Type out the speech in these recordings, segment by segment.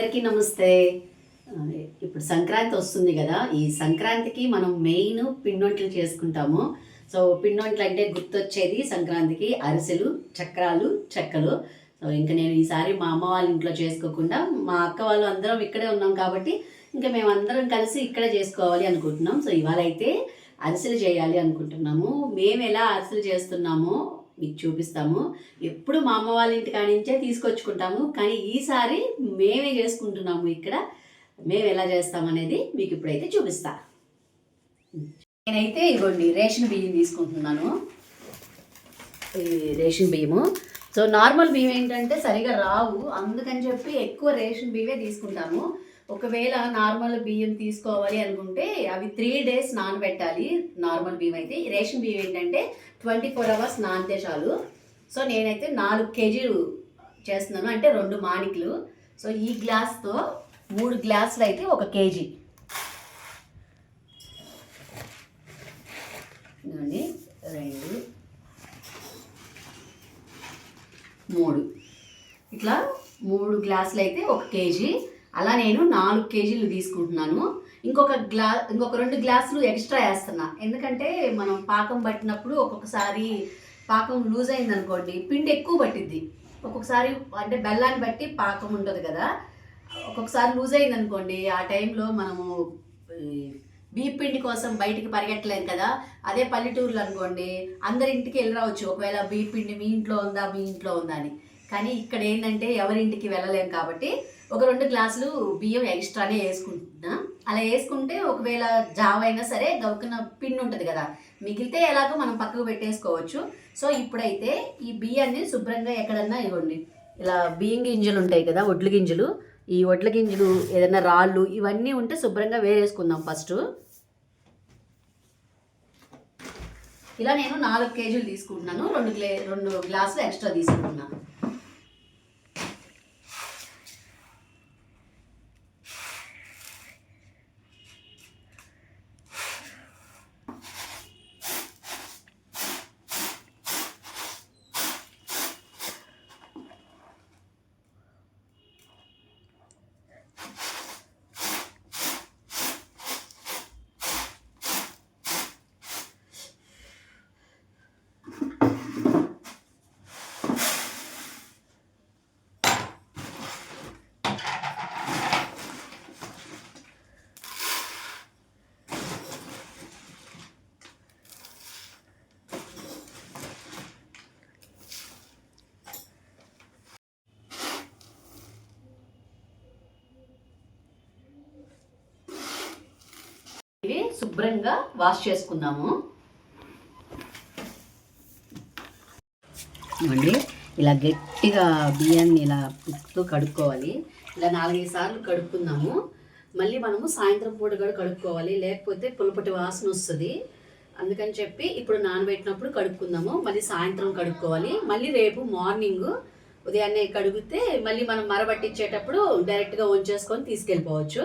అందరికీ నమస్తే. ఇప్పుడు సంక్రాంతి వస్తుంది కదా ఈ సంక్రాంతికి మనం మెయిన్ పిండొంట్లు చేసుకుంటాము. సో పిండొంట్లు అంటే గుర్తొచ్చేది సంక్రాంతికి అరిసెలు చక్రాలు చెక్కలు. సో ఇంకా నేను ఈసారి మా అమ్మ వాళ్ళ ఇంట్లో చేసుకోకుండా మా అక్క వాళ్ళు అందరం ఇక్కడే ఉన్నాం కాబట్టి ఇంకా మేము అందరం కలిసి ఇక్కడే చేసుకోవాలి అనుకుంటున్నాం. సో ఇవాళ అయితే అరిసెలు చేయాలి అనుకుంటున్నాము. మేము ఎలా అరిసెలు చేస్తున్నామో మీకు చూపిస్తాము. ఎప్పుడు మా అమ్మ వాళ్ళ ఇంటి కాడి నుంచే తీసుకొచ్చుకుంటాము. కానీ ఈసారి మేమే చేసుకుంటున్నాము ఇక్కడ. మేము ఎలా చేస్తామనేది మీకు ఇప్పుడైతే చూపిస్తా. నేనైతే ఇదిగోండి రేషన్ బియ్యం తీసుకుంటున్నాను. ఈ రేషన్ బియ్యము. సో నార్మల్ బియ్యం ఏంటంటే సరిగా రావు. అందుకని చెప్పి ఎక్కువ రేషన్ బియ్యమే తీసుకుంటాము. ఒకవేళ నార్మల్ బియ్యం తీసుకోవాలి అనుకుంటే అవి త్రీ డేస్ నానబెట్టాలి. నార్మల్ బియ్యం అయితే. ఈ రేషన్ బియ్యం ఏంటంటే ట్వంటీ ఫోర్ అవర్స్ నానితే చాలు. సో నేనైతే నాలుగు కేజీలు చేస్తున్నాను. అంటే రెండు మాణిక్లు. సో ఈ గ్లాస్తో మూడు గ్లాసులు అయితే ఒక కేజీ. రెండు మూడు. ఇట్లా మూడు గ్లాసులు అయితే ఒక కేజీ. అలా నేను నాలుగు కేజీలు తీసుకుంటున్నాను. ఇంకొక గ్లా ఇంకొక రెండు గ్లాసులు ఎక్స్ట్రా వేస్తున్నా. ఎందుకంటే మనం పాకం పట్టినప్పుడు ఒక్కొక్కసారి పాకం లూజ్ అయింది అనుకోండి పిండి ఎక్కువ పట్టిద్ది. ఒక్కొక్కసారి అంటే బెల్లాన్ని బట్టి పాకం ఉంటుంది కదా. ఒక్కొక్కసారి లూజ్ అయింది అనుకోండి ఆ టైంలో మనము బీప్ బియ్య పిండి కోసం బయటికి పరిగెట్టలేం కదా. అదే పల్లెటూరులు అనుకోండి అందరి ఇంటికి వెళ్ళి రావచ్చు. ఒకవేళ బియ్య పిండి మీ ఇంట్లో ఉందా మీ ఇంట్లో ఉందా అని. కానీ ఇక్కడ ఏంటంటే ఎవరింటికి వెళ్ళలేం కాబట్టి ఒక రెండు గ్లాసులు బియ్యం ఎక్స్ట్రానే వేసుకుంటున్నా. అలా వేసుకుంటే ఒకవేళ జావ అయినా సరే గవుకున్న పిండి ఉంటుంది కదా. మిగిలితే ఎలాగో మనం పక్కకు పెట్టేసుకోవచ్చు. సో ఇప్పుడైతే ఈ బియ్యాన్ని శుభ్రంగా ఎక్కడన్నా ఇవ్వండి. ఇలా బియ్యం గింజలు ఉంటాయి కదా వడ్ల గింజలు. ఈ ఒడ్ల గింజలు ఏదైనా రాళ్ళు ఇవన్నీ ఉంటే శుభ్రంగా వేరేసుకుందాం ఫస్ట్. ఇలా నేను నాలుగు కేజీలు తీసుకుంటున్నాను. రెండు గ్లే రెండు గ్లాసులు ఎక్స్ట్రా తీసుకుంటున్నాను. శుభ్రంగా వాష్ చేసుకుందాము. ఇవ్వండి. ఇలా గట్టిగా బియ్యాన్ని ఇలా ఉప్పుతో కడుక్కోవాలి. ఇలా నాలుగైదు సార్లు కడుక్కుందాము. మళ్ళీ మనము సాయంత్రం పూట కూడా కడుక్కోవాలి. లేకపోతే పులపటి వాసన వస్తుంది. అందుకని చెప్పి ఇప్పుడు నానబెట్టినప్పుడు కడుక్కుందాము. మళ్ళీ సాయంత్రం కడుక్కోవాలి. మళ్ళీ రేపు మార్నింగ్ ఉదయాన్నే కడిగితే మళ్ళీ మనం మరబట్టించేటప్పుడు డైరెక్ట్గా వంచేసుకొని తీసుకెళ్ళిపోవచ్చు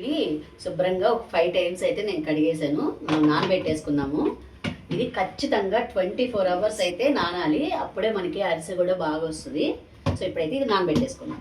ఇది శుభ్రంగా ఒక ఫైవ్ టైమ్స్ అయితే నేను కడిగేశాను. మనం నానబెట్టేసుకుందాము. ఇది ఖచ్చితంగా ట్వంటీ ఫోర్ అవర్స్ అయితే నానాలి. అప్పుడే మనకి అరిసె కూడా బాగా వస్తుంది. సో ఇప్పుడైతే ఇది నానబెట్టేసుకుందాం.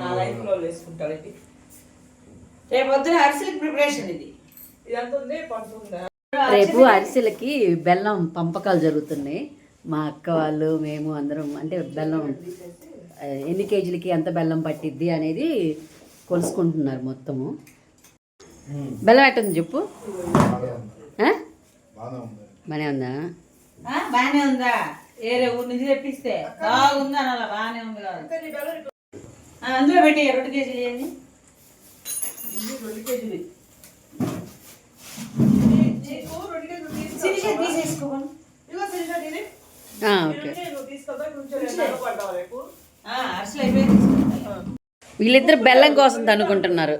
నా లైఫ్లో వేసుకుంటారు ఇది? రేపు పొద్దున అరిసెలకి ప్రిపరేషన్ ఇది. ఇదంతా ఉంది పంపుందా రేపు అరిసెలకి బెల్లం పంపకాలు జరుగుతున్నాయి. మా అక్క వాళ్ళు మేము అందరం అంటే బెల్లం ఎన్ని కేజీలకి ఎంత బెల్లం పట్టిద్ది అనేది కొలుసుకుంటున్నారు మొత్తము. బెల్లం ఎట్టుంది చెప్పు? బానే ఉందా. ఆ, బానే ఉందా. ఏరే ఊరి నుంచి తెప్పిస్తే బాగుంది అనాల బానే ఉంది కాదు. అందులో పెట్టి రెండు కేజీలు చేయండి రెండు కేజీలు వీళ్ళిద్దరు బెల్లం కోసం తనుకుంటున్నారు.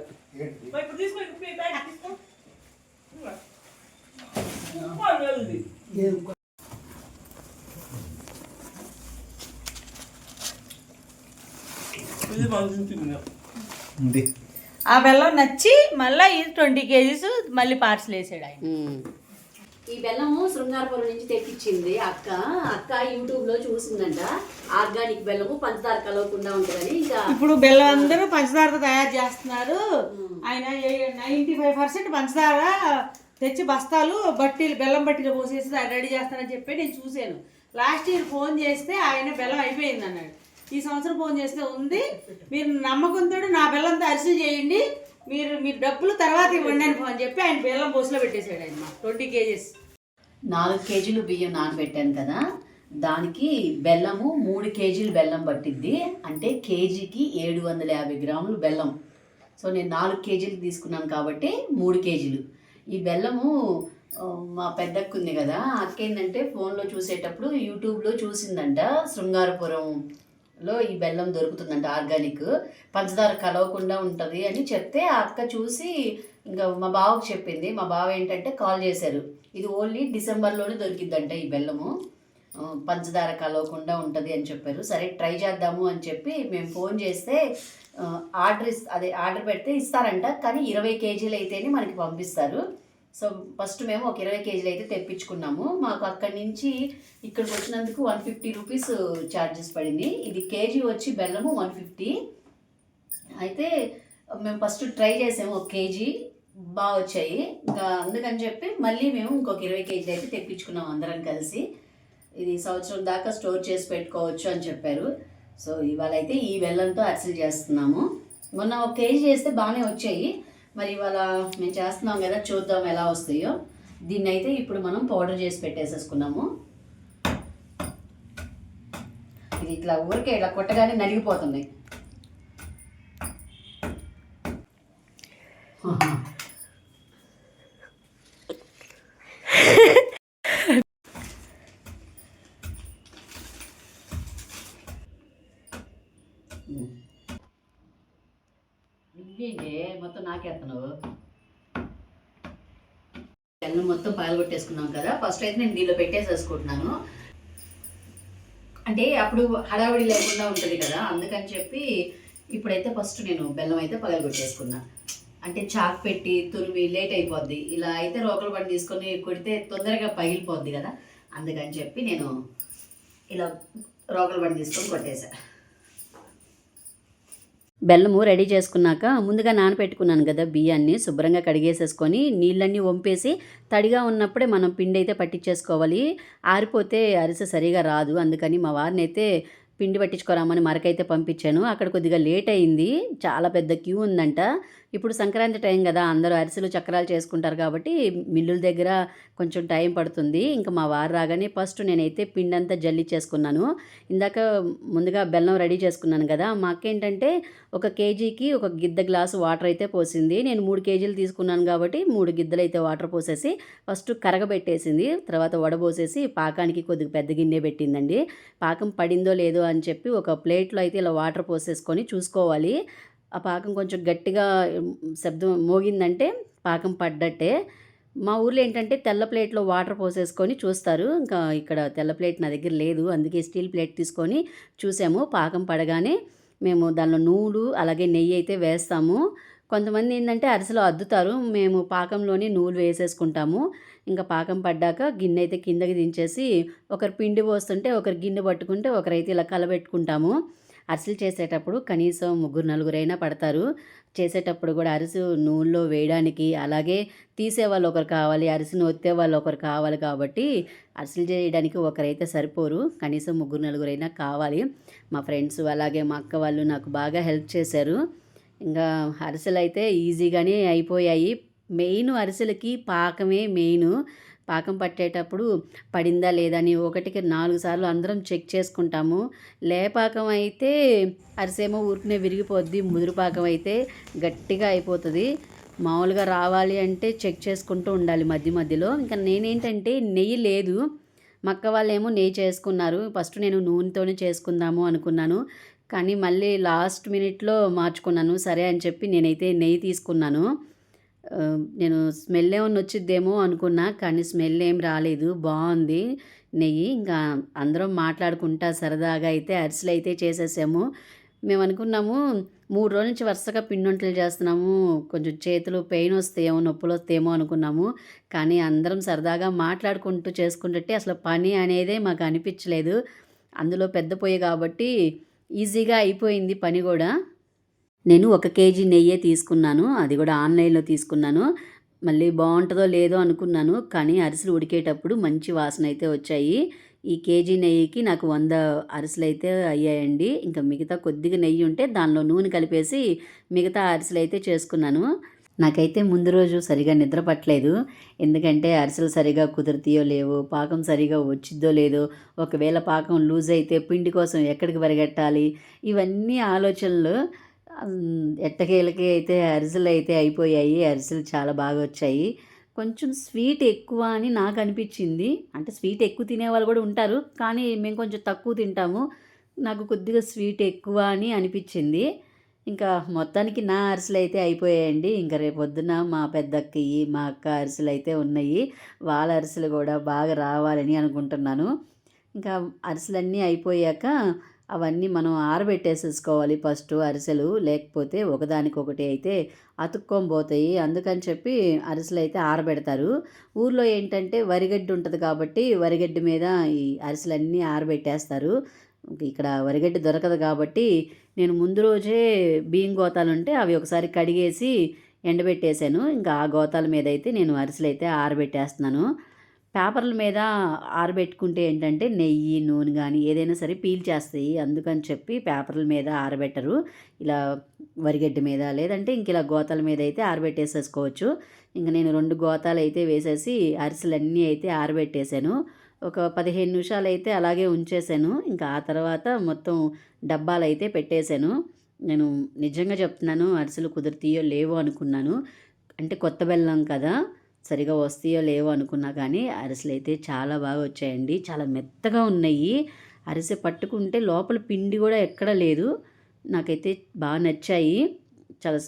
ఆ బెల్లం నచ్చి మళ్ళీ ఇది ట్వంటీ కేజీస్ మళ్ళీ పార్సల్ వేసాడు ఆయన. ఈ బెల్లము శృంగారపురం నుంచి తెప్పించింది అక్క. అక్క యూట్యూబ్లో చూసిందంట. ఆర్గానిక్ బెల్లము పంచదార కలవకుండా ఉంటుందని ఇంకా ఇప్పుడు బెల్లం అందరూ పంచదారతో తయారు చేస్తున్నారు. ఆయన నైంటీ ఫైవ్ పర్సెంట్ పంచదార తెచ్చి బస్తాలు బట్టీలు బెల్లం బట్టీలు పోసేసి దాన్ని రెడీ చేస్తానని చెప్పి నేను చూశాను. లాస్ట్ ఇయర్ ఫోన్ చేస్తే ఆయన బెల్లం అయిపోయింది అన్నాడు. ఈ సంవత్సరం ఫోన్ చేస్తే ఉంది. మీరు నమ్మకంతో నా బెల్లంతో అరిసెలు చేయండి. మీరు మీరు డబ్బులు తర్వాత ఇవ్వండి అని ఫోన్ చెప్పి ఆయన బెల్లం పోసులో పెట్టేశాడు ఆయన ట్వంటీ కేజీస్. నాలుగు కేజీలు బియ్యం నానబెట్టాను కదా. దానికి బెల్లము మూడు కేజీలు బెల్లం పట్టిద్ది. అంటే కేజీకి ఏడు వందల యాభై గ్రాములు బెల్లం. సో నేను నాలుగు కేజీలు తీసుకున్నాను కాబట్టి మూడు కేజీలు. ఈ బెల్లము మా పెద్దక్క ఉంది కదా అక్క ఏంటంటే ఫోన్లో చూసేటప్పుడు యూట్యూబ్లో చూసిందంట శృంగారపురంలో ఈ బెల్లం దొరుకుతుందంట ఆర్గానిక్. పంచదార కలవకుండా ఉంటుంది అని చెప్తే ఆ అక్క చూసి ఇంకా మా బావకు చెప్పింది. మా బావ ఏంటంటే కాల్ చేశారు. ఇది ఓన్లీ డిసెంబర్లోనే దొరికిద్దంట ఈ బెల్లము. పంచదార కలవకుండా ఉంటుంది అని చెప్పారు. సరే ట్రై చేద్దాము అని చెప్పి మేము ఫోన్ చేస్తే ఆర్డర్ ఇస్ అదే ఆర్డర్ పెడితే ఇస్తారంట కానీ ఇరవై కేజీలు అయితేనే మనకి పంపిస్తారు. సో ఫస్ట్ మేము ఒక ఇరవై కేజీలు అయితే తెప్పించుకున్నాము. మాకు అక్కడి నుంచి ఇక్కడికి వచ్చినందుకు వన్ ఫిఫ్టీ రూపీస్ ఛార్జెస్ పడింది. ఇది కేజీ వచ్చి బెల్లము వన్ ఫిఫ్టీ. అయితే మేము ఫస్ట్ ట్రై చేసాము ఒక కేజీ బాగా వచ్చాయి. ఇంకా అందుకని చెప్పి మళ్ళీ మేము ఇంకొక ఇరవై కేజీలు అయితే తెప్పించుకున్నాం అందరం కలిసి. ఇది సంవత్సరం దాకా స్టోర్ చేసి పెట్టుకోవచ్చు అని చెప్పారు. సో ఇవాళ అయితే ఈ బెల్లంతో అరిసెలు చేస్తున్నాము. మొన్న ఒక కేజీ చేస్తే బాగానే వచ్చాయి. మరి ఇవాళ మేము చేస్తున్నాం కదా చూద్దాం ఎలా వస్తాయో. దీన్ని అయితే ఇప్పుడు మనం పౌడర్ చేసి పెట్టేసేసుకున్నాము. ఇది ఇట్లా ఊరికే ఇట్లా కొట్టగానే నలిగిపోతున్నాయి ఇదేంటి? మొత్తం నాకేస్తున్నావు బెల్లం మొత్తం పగలగొట్టేసుకున్నాం కదా. ఫస్ట్ అయితే నేను దీనిలో పెట్టేసేసుకుంటున్నాను. అంటే అప్పుడు హడావిడి లేకుండా ఉంటుంది కదా. అందుకని చెప్పి ఇప్పుడైతే ఫస్ట్ నేను బెల్లం అయితే పగలగొట్టేసుకున్నా. అంటే చాక్ పెట్టి తురిమి లేట్ అయిపోద్ది. ఇలా అయితే రోకలు బండి తీసుకొని కొడితే తొందరగా పగిలిపోద్ది కదా. అందుకని చెప్పి నేను ఇలా రోకల బండి తీసుకొని కొట్టేశాను బెల్లము రెడీ చేసుకున్నాక ముందుగా నానబెట్టుకున్నాను కదా బియ్యాన్ని శుభ్రంగా కడిగేసేసుకొని నీళ్ళన్నీ వంపేసి తడిగా ఉన్నప్పుడే మనం పిండి అయితే పట్టించేసుకోవాలి. ఆరిపోతే అరిసె సరిగా రాదు అందుకని మా వారిని అయితే పిండి పట్టించుకోరామని మరకైతే పంపించాను. అక్కడ కొద్దిగా లేట్ అయింది చాలా పెద్ద క్యూ ఉందంట. ఇప్పుడు సంక్రాంతి టైం కదా అందరూ అరిసెలు చక్రాలు చేసుకుంటారు కాబట్టి మిల్లుల దగ్గర కొంచెం టైం పడుతుంది. ఇంకా మా వారు రాగానే ఫస్ట్ నేనైతే పిండి అంతా జల్లి చేసుకున్నాను. ఇందాక ముందుగా బెల్లం రెడీ చేసుకున్నాను కదా మా అక్క ఏంటంటే ఒక కేజీకి ఒక గిద్ద గ్లాసు వాటర్ అయితే పోసింది. నేను మూడు కేజీలు తీసుకున్నాను కాబట్టి మూడు గిద్దలు అయితే వాటర్ పోసేసి ఫస్ట్ కరగబెట్టేసింది. తర్వాత వడబోసేసి పాకానికి కొద్దిగా పెద్ద గిన్నె పెట్టిందండి. పాకం పడిందో లేదో అని చెప్పి ఒక ప్లేట్లో అయితే ఇలా వాటర్ పోసేసుకొని చూసుకోవాలి. ఆ పాకం కొంచెం గట్టిగా శబ్దం మోగిందంటే పాకం పడ్డట్టే. మా ఊర్లో ఏంటంటే తెల్ల ప్లేట్లో వాటర్ పోసేసుకొని చూస్తారు. ఇంకా ఇక్కడ తెల్ల ప్లేట్ నా దగ్గర లేదు. అందుకే స్టీల్ ప్లేట్ తీసుకొని చూసాము. పాకం పడగానే మేము దానిలో నూలు అలాగే నెయ్యి అయితే వేస్తాము. కొంతమంది ఏంటంటే అరిసెలో అద్దుతారు. మేము పాకంలోనే నూలు వేసేసుకుంటాము. ఇంకా పాకం పడ్డాక గిన్నె అయితే కిందకి దించేసి ఒకరు పిండి పోస్తుంటే ఒకరు గిన్నె పట్టుకుంటే ఒకరైతే ఇలా కలబెట్టుకుంటాము. అరిసెలు చేసేటప్పుడు కనీసం ముగ్గురు నలుగురైనా పడతారు. చేసేటప్పుడు కూడా అరిసె నూనెలో వేయడానికి అలాగే తీసే వాళ్ళు ఒకరు కావాలి అరిసెను ఒత్తే వాళ్ళు ఒకరు కావాలి కాబట్టి అరిసెలు చేయడానికి ఒకరైతే సరిపోరు. కనీసం ముగ్గురు నలుగురైనా కావాలి. మా ఫ్రెండ్స్ అలాగే మా అక్క వాళ్ళు నాకు బాగా హెల్ప్ చేశారు. ఇంకా అరిసెలు అయితే ఈజీగానే అయిపోయాయి. మెయిన్ అరిసెలకి పాకమే మెయిన్. పాకం పట్టేటప్పుడు పడిందా లేదా అని ఒకటికి నాలుగు సార్లు అందరం చెక్ చేసుకుంటాము. లేపాకం అయితే అరిసేమో ఊరికనే విరిగిపోద్ది ముదురు పాకం అయితే గట్టిగా అయిపోతుంది. మామూలుగా రావాలి అంటే చెక్ చేసుకుంటూ ఉండాలి మధ్య మధ్యలో. ఇంకా నేనేంటంటే నెయ్యి లేదు. మక్క వాళ్ళేమో నెయ్యి చేసుకున్నారు. ఫస్ట్ నేను నూనెతోనే చేసుకుందాము అనుకున్నాను. కానీ మళ్ళీ లాస్ట్ మినిట్లో మార్చుకున్నాను. సరే అని చెప్పి నేనైతే నెయ్యి తీసుకున్నాను. నేను స్మెల్ ఏమన్నా వచ్చిద్దేమో అనుకున్నా కానీ స్మెల్ ఏం రాలేదు. బాగుంది నెయ్యి. ఇంకా అందరం మాట్లాడుకుంటా సరదాగా అయితే అరిసెలు అయితే చేసేసాము. మేము అనుకున్నాము మూడు రోజుల నుంచి వరుసగా పిండి వంటలు చేస్తున్నాము. కొంచెం చేతులు పెయిన్ వస్తాయేమో నొప్పులు వస్తాయేమో అనుకున్నాము. కానీ అందరం సరదాగా మాట్లాడుకుంటూ చేసుకుంటే అసలు పని అనేదే మాకు అనిపించలేదు. అందులో పెద్ద పొయ్యి కాబట్టి ఈజీగా అయిపోయింది పని కూడా. నేను ఒక కేజీ నెయ్యే తీసుకున్నాను. అది కూడా ఆన్లైన్లో తీసుకున్నాను. మళ్ళీ బాగుంటుందో లేదో అనుకున్నాను. కానీ అరిసెలు ఉడికేటప్పుడు మంచి వాసన అయితే వచ్చాయి. ఈ కేజీ నెయ్యికి నాకు వంద అరిసెలు అయితే అయ్యాయండి. ఇంకా మిగతా కొద్దిగా నెయ్యి ఉంటే దానిలో నూనె కలిపేసి మిగతా అరిసెలు అయితే చేసుకున్నాను. నాకైతే ముందు రోజు సరిగా నిద్ర పట్టలేదు. ఎందుకంటే అరిసెలు సరిగా కుదురుతాయో లేవో పాకం సరిగా వచ్చిద్దో లేదో ఒకవేళ పాకం లూజ్ అయితే పిండి కోసం ఎక్కడికి పరిగెట్టాలి? ఇవన్నీ ఆలోచనలు. ఎట్టకేలకి అయితే అరిసెలు అయితే అయిపోయాయి. అరిసెలు చాలా బాగా వచ్చాయి. కొంచెం స్వీట్ ఎక్కువ అని నాకు అనిపించింది. అంటే స్వీట్ ఎక్కువ తినే వాళ్ళు కూడా ఉంటారు. కానీ మేము కొంచెం తక్కువ తింటాము. నాకు కొద్దిగా స్వీట్ ఎక్కువ అని అనిపించింది. ఇంకా మొత్తానికి నా అరిసెలు అయితే అయిపోయాయండి. ఇంకా రేపు పొద్దున మా పెద్దక్కయ్యి మా అక్క అరిసెలు అయితే ఉన్నాయి. వాళ్ళ అరిసెలు కూడా బాగా రావాలని అనుకుంటున్నాను. ఇంకా అరిసెలన్నీ అయిపోయాక అవన్నీ మనం ఆరబెట్టేసేసుకోవాలి ఫస్ట్ అరిసెలు లేకపోతే ఒకదానికొకటి అయితే అతుక్కొని పోతాయి అందుకని చెప్పి అరిసెలు అయితే ఆరబెడతారు. ఊర్లో ఏంటంటే వరిగడ్డి ఉంటుంది కాబట్టి వరిగడ్డి మీద ఈ అరిసెలన్నీ ఆరబెట్టేస్తారు. ఇక్కడ వరిగడ్డి దొరకదు కాబట్టి నేను ముందు రోజే బియ్యం గోతాలు ఉంటే అవి ఒకసారి కడిగేసి ఎండబెట్టేశాను. ఇంకా ఆ గోతాల మీద అయితే నేను అరిసెలు అయితే ఆరబెట్టేస్తున్నాను. పేపర్ల మీద ఆరబెట్టుకుంటే ఏంటంటే నెయ్యి నూనె కానీ ఏదైనా సరే పీల్చేస్తాయి. అందుకని చెప్పి పేపర్ల మీద ఆరబెట్టరు. ఇలా వరిగడ్డి మీద లేదంటే ఇంక ఇలా గోతాల మీద అయితే ఆరబెట్టేసేసుకోవచ్చు. ఇంక నేను రెండు గోతాలు అయితే వేసేసి అరిసెలన్నీ అయితే ఆరబెట్టేశాను ఒక పదిహేను నిమిషాలు అయితే అలాగే ఉంచేశాను ఇంకా ఆ తర్వాత మొత్తం డబ్బాలు అయితే పెట్టేశాను నేను నిజంగా చెప్తున్నాను అరిసెలు కుదిరితీయో లేవో అనుకున్నాను. అంటే కొత్త బెల్లం కదా. సరిగా వస్తాయో లేవో అనుకున్నా కానీ అరిసెలు అయితే చాలా బాగా వచ్చాయండి. చాలా మెత్తగా ఉన్నాయి. అరిసె పట్టుకుంటే లోపల పిండి కూడా ఎక్కడ లేదు. నాకైతే బాగా నచ్చాయి. చాలా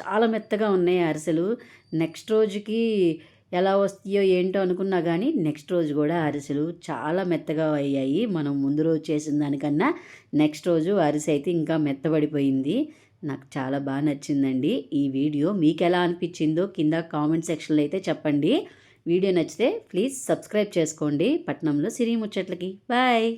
చాలా మెత్తగా ఉన్నాయి అరిసెలు. నెక్స్ట్ రోజుకి ఎలా వస్తాయో ఏంటో అనుకున్నా కానీ నెక్స్ట్ రోజు కూడా అరిసెలు చాలా మెత్తగా అయ్యాయి. మనం ముందు రోజు చేసిన దానికన్నా నెక్స్ట్ రోజు అరిసె అయితే ఇంకా మెత్తబడిపోయింది. నాకు చాలా బాగా నచ్చిందండి. ఈ వీడియో మీకు ఎలా అనిపించిందో కింద కామెంట్ సెక్షన్లో అయితే చెప్పండి. వీడియో నచ్చితే ప్లీజ్ సబ్స్క్రైబ్ చేసుకోండి. పట్నంలో సిరి ముచ్చట్లకి. బాయ్.